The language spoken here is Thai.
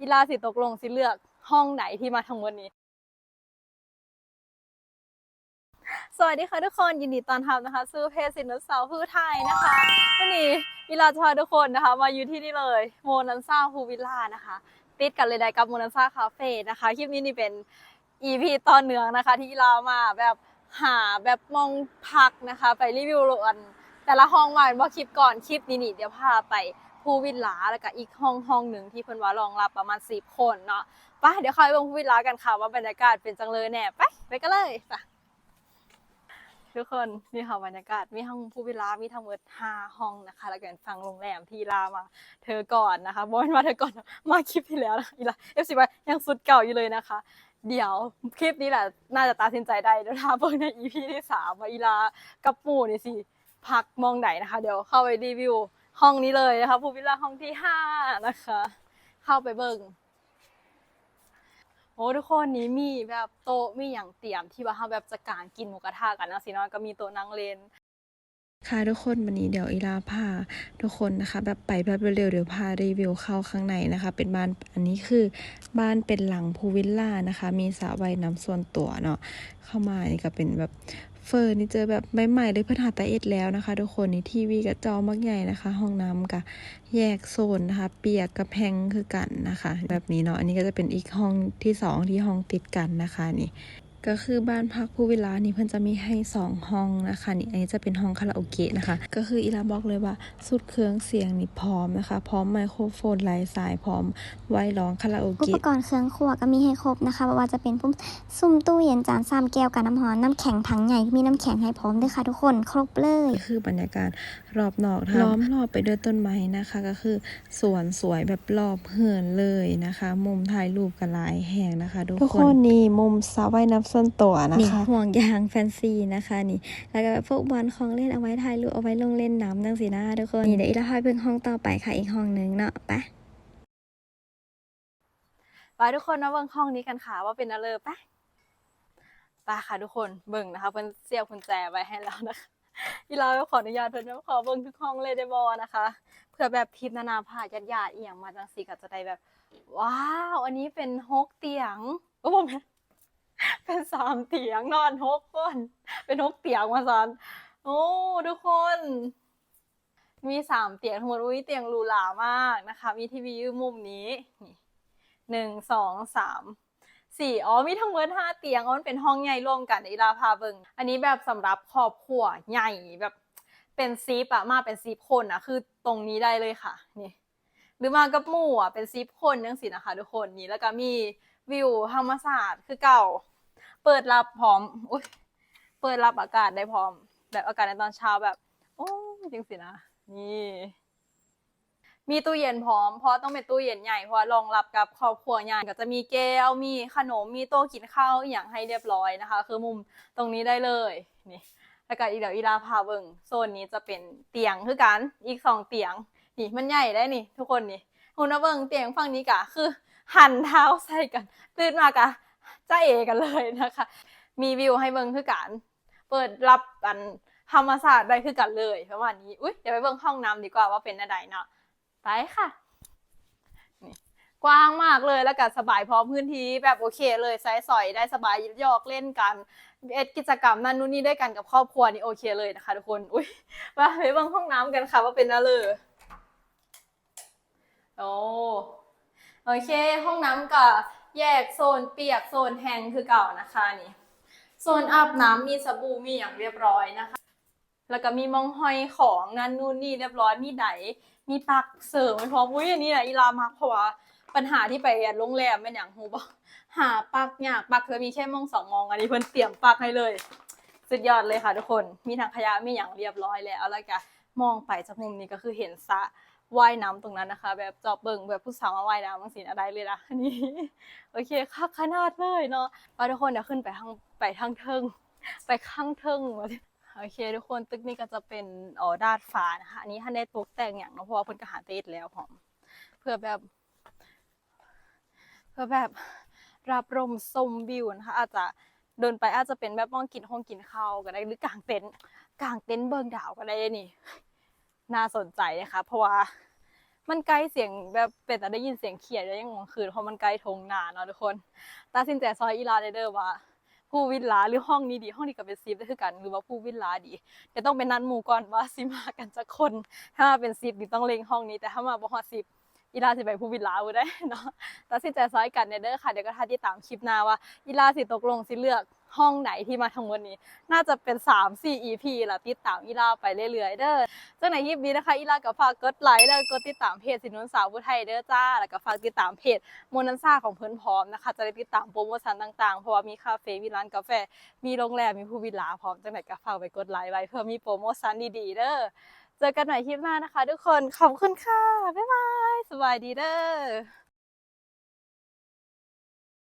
อีลาสิตกลงสิเลือกห้องไหนที่มาทั้งหมดนี้ สวัสดีค่ะทุกคนยินดีต้อนรับนะคะสู่เพจสินสาวผู้ไทยนะคะวันนี้อีลาจะพาทุกคนนะคะ มาอยู่ที่นี่เลยโมนันซาฮูวิลล่านะคะติดกันเลยได้กับโมนันซาคาเฟ่นะคะคลิปนี้นี่เป็น EP ตอนเนืองนะคะ ที่อีลามาแบบหาแบบมองพักนะคะ ไปรีวิวรวนแต่ละห้องมาว่าคลิปก่อนคลิปนี้นี่เดี๋ยวพาไป ภูวิลลาแล้วก็อีกห้องห้องหนึ่งที่เพิ่นว่ารองรับประมาณสิบคนเนาะไปเดี๋ยวเข้าไปเบิ่งภูวิลลากันค่ะว่าบรรยากาศเป็นจังเลยแน่ไปไปกันเลยไปทุกคนนี่ค่ะบรรยากาศมีห้องผู้วิลามีทั้งหมดห้าห้องนะคะ แล้วก็ฟังโรงแรมที่ลามา เธอก่อนนะคะบอยมาเธอก่อนมาคลิปที่แล้วนะอีลาเอฟซีไปยังสุดเก่าอยู่เลยนะคะ เดี๋ยวคลิปนี้แหละน่าจะตัดสินใจได้เดี๋ยวถ้าเบิ่งในอีพีที่สามว่าอีลากับปู่นี่สิพักมองไหนนะคะ เดี๋ยวเข้าไปรีวิว ห้องนี้เลยนะคะผู้วิลล่าห้องที่ห้านะคะ เข้าไปเบิ่งโอ้ทุกคนนี้มีแบบโต๊ะมีอย่างเตรียมที่ว่าเขาแบบจะการกินหมูกระทะกันนะสิเนาะก็มีโต๊ะนั่งเล่นค่ะทุกคนวันนี้เดี๋ยวอีลาพาทุกคนนะคะแบบไปแบบเร็วๆเดี๋ยวพารีวิวเข้าข้างในนะคะ เป็นบ้านอันนี้คือบ้านเป็นหลังพูลวิลล่านะคะ มีสระว่ายน้ำส่วนตัวเนาะเข้ามานี่ก็เป็นแบบ เฟอร์นิเจอร์แบบใหม่ๆเลยเพื่อนหาตาเอ็ดแล้วนะคะ ทุกคนนี่ทีวีกับจอมักใหญ่นะคะ ห้องน้ำกับแยกโซนนะคะ เปียกกับแพงคือกันนะคะ แบบนี้เนาะอันนี้ก็จะเป็นอีกห้องที่สองที่ห้องติดกันนะคะนี่ ก็คือบ้านพักผู้วิลานี่เพื่อนจะมีให้สองห้องนะคะนี่อันนี้จะเป็นห้องคาราโอเกะนะคะ ก็คืออีลาบอกเลยว่าสุดเครื่องเสียงนี่พร้อมนะคะ พร้อมไมโครโฟนไร้สายพร้อมไว้ร้องคาราโออุปเกะกรณ์เครื่องครัวก็มีให้ครบนะคะไม่ว่าจะเป็นพุ่มซุ่มตู้เย็นจานซ้ำแก้วกับน้ำร้อนน้ำแข็งถังใหญ่มีน้ำแข็งให้พร้อมด้วยค่ะทุกคนครบเลยนี่คือบรรยากาศรอบนอกนะคะล้อมรอบไปด้วยต้นไม้นะคะ ก็คือสวนสวยแบบรอบเหือนเลยนะคะ มุมถ่ายรูปกันหลายแห่งนะคะ ทุกคนทุกคนนี่มุมสระว่ายน้ำส่วนตัวนะนี่คะห่วงยางแฟนซีนะคะนี่ แล้วก็พวกบอลของเล่นเอาไว้ถ่ายรูปเอาไว้ลงเล่นน้ำนั่งสีหน้าทุกคนนี่เดี๋ยวอีลาพาไปเบิ่งห้องต่อไปค่ะอีกห้องหนึงเนาะไปไปทุกคนมาเบิ่งห้องนี้กันค่ะว่าเป็นอะไรปะไปค่ะทุกคนเบิ่งนะคะเพิ่นเสียบกุญแจไว้ให้แล้วนะคะอีลาขออนุญาตเพิ่นนะขอเบิ่งทุกห้องเลยได้บ่นะคะ เพื่อแบบทิพย์นานาพาญาติญาติๆอีหยังมาจังซี่ก็จะได้แบบ ว้าว อันนี้เป็นหกเตียงโอ้ผมเป็น สามเตียงนอนหกคน เป็นหกเตียงมาซันโอ้ทุกคน มีสามเตียงทั้งหมดอุ้ยเตียงหรูหรามากนะคะ มีทีวียู่มุมนี้นี่หนึ่งสองสามสี่อ๋อมีทั้งหมดห้าเตียงอ๋อมันเป็นห้องใหญ่ร่วมกันอีลาพาเบิงอันนี้แบบสำหรับครอบครัวใหญ่แบบเป็นซีปอะมาเป็นซีปคนอะคือตรงนี้ได้เลยค่ะนี่หรือมากับหมู่อะเป็นซีปคนยังสินะคะ ทุกคนนี่แล้วก็มีวิวธรรมศาสตร์คือเก่า เปิดรับพร้อมอุ้ยเปิดรับอากาศได้พร้อม แบบอากาศในตอนเช้าแบบ โอ้จริงสินะ นี่ มีตู้เย็นพร้อม เพราะต้องเป็นตู้เย็นใหญ่เพราะรองรับกับครอบครัวใหญ่ก็จะมีแก้วมีขนมมีโต๊ะกินข้าวอย่างให้เรียบร้อยนะคะ คือมุมตรงนี้ได้เลยนี่แล้วก็อีเดี๋ยวอีลาพาเบิงโซนนี้จะเป็นเตียงคือกันอีกสองเตียงนี่มันใหญ่ได้นี่ ทุกคนนี่คุณนะเบิงเตียงฝั่งนี้กะคือ หันเท้าใส่กัน ตื่นมากะ จ้าเอกันเลยนะคะ มีวิวให้เบิงคือกัน เปิดรับอันธรรมศาสตร์ได้คือกันเลยประมาณนี้ อุ้ยเดี๋ยวไปเบิ่งห้องน้ำดีกว่าว่าเป็นอะไรเนาะไปค่ะนี่กว้างมากเลยแล้วก็สบายพร้อมพื้นที่แบบโอเคเลยไซส์สอยได้สบายยอกเล่นกันเอ็ดกิจกรรมนั่นนู่นนี่ได้กันกับครอบครัวนี่โอเคเลยนะคะทุกคนอุ้ยมาไปเบิ่งห้องน้ำกันค่ะว่าเป็นอะไรโอ้โอเค ห้องน้ำกับ แยกโซนเปียกโซนแห้งคือเก่านะคะนี่ โซนอาบน้ำมีสบู่มีอย่างเรียบร้อยนะคะ แล้วก็มีมองห้อยของนั่นนู่นนี่เรียบร้อยมีไดมีปักเสริมไว้พร้อมอุ้ยอันนี้นะอีลามากเพราะว่าปัญหาที่ไปโรงแรมเป็นอย่างหูบอกหาปักยากปักจะมีแค่มองสองมองอันนี้เพิ่นเตรียมปักให้เลย สุดยอดเลยค่ะทุกคนมีถังขยะมีอย่างเรียบร้อยแล้วแล้วก็มองไปจากมุมนี้ก็คือเห็นสะ ว่ายน้ำตรงนั้นนะคะ แบบจอบเบิ่งแบบผู้สาวมาว่ายน้ำบางสิอะไรเลยนะอันนี้โอเคคักขนาดเลยเนาะไปทุกคนเดี๋ยวขึ้นไปทางไปทางเทิงไปข้างเทิงมาเลยโอเค ทุกคนตึกนี้ก็จะเป็นอ๋อดาดฟ้านะคะอันนี้ท่านได้ตกแต่งอย่างเนาะเพราะว่าเพิ่นก็หาเตดแล้วพอมเพื่อแบบ เพื่อแบบรับลมชมวิวนะคะ อาจจะเดินไปอาจจะเป็นแบบมองกินห้องกินข้าวก็ได้หรือกางเต็นท์กางเต็นท์เบิงดาวก็ได้นี่ น่าสนใจนะคะเพราะว่ามันใกล้เสียงแบบเป็นแต่ได้ยินเสียงเขียดแล้วยังงงคืนเพราะมันใกล้ทงนาเนาะทุกคนตัดสินใจซอยอีลาได้เด้อว่าผู้วิลลาหรือห้องนี้ดีห้องนี้ก็เป็นซิปได้คือกันหรือว่าผู้วิลลาดีเดี๋ยวต้องเป็นนัดหมู่ก่อนว่าสิมากันจะคน ถ้ามาเป็นซิปนี่ต้องเล็งห้องนี้แต่ถ้ามาบ่ฮอดซิปอีลาสิไปผู้วิลลาบ่ได้เนาะตัดสินใจซอยกันเด้อค่ะเดี๋ยวก็ถ้าติดตามคลิปหน้าว่าอีลาสิตกลงสิเลือก ห้องไหนที่มาทั้งวันนี้ น่าจะเป็น 3 4 EP ละติดตามอีลาไปเรื่อยๆ เด้อจังไหนคลิปนี้นะคะอีลาก็ฝากกดไลค์แล้วกดติดตามเพจสินุนสาวผู้ไทยเด้อจ้า แล้วก็ฝากติดตามเพจโมนันซ่าของเพิ่อนพร้อมนะคะ จะได้ติดตามโปรโมชั่นต่างๆ เพราะว่ามีคาเฟ่ มีร้านกาแฟ มีโรงแรม มีผู้วิลลาพร้อมจังไหนก็ฝากไปกดไลค์ไว้เพื่อมีโปรโมชั่นดีๆ เด้อ เจอกันใหม่คลิปหน้านะคะ ทุกคน ขอบคุณค่ะ บ๊ายบาย สบายดีเด้อ